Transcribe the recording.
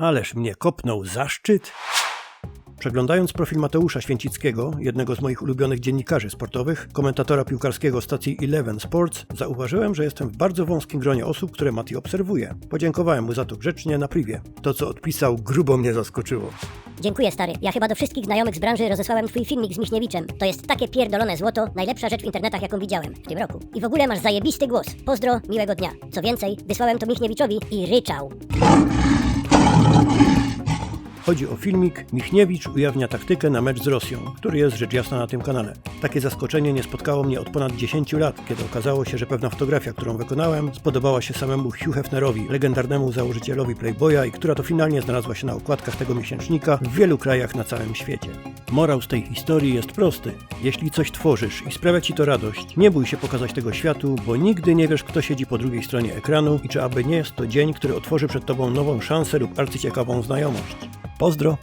Ależ mnie kopnął zaszczyt. Przeglądając profil Mateusza Święcickiego, jednego z moich ulubionych dziennikarzy sportowych, komentatora piłkarskiego stacji Eleven Sports, zauważyłem, że jestem w bardzo wąskim gronie osób, które Mati obserwuje. Podziękowałem mu za to grzecznie na privie. To, co odpisał, grubo mnie zaskoczyło. Dziękuję stary. Ja chyba do wszystkich znajomych z branży rozesłałem twój filmik z Michniewiczem. To jest takie pierdolone złoto, najlepsza rzecz w internetach jaką widziałem w tym roku. I w ogóle masz zajebisty głos. Pozdro, miłego dnia. Co więcej, wysłałem to Michniewiczowi i ryczał. Chodzi o filmik Michniewicz ujawnia taktykę na mecz z Rosją, który jest rzecz jasna na tym kanale. Takie zaskoczenie nie spotkało mnie od ponad 10 lat, kiedy okazało się, że pewna fotografia, którą wykonałem, spodobała się samemu Hugh Hefnerowi, legendarnemu założycielowi Playboya i która to finalnie znalazła się na okładkach tego miesięcznika w wielu krajach na całym świecie. Morał z tej historii jest prosty. Jeśli coś tworzysz i sprawia ci to radość, nie bój się pokazać tego światu, bo nigdy nie wiesz, kto siedzi po drugiej stronie ekranu i czy aby nie jest to dzień, który otworzy przed tobą nową szansę lub arcyciekawą znajomość. Pozdro!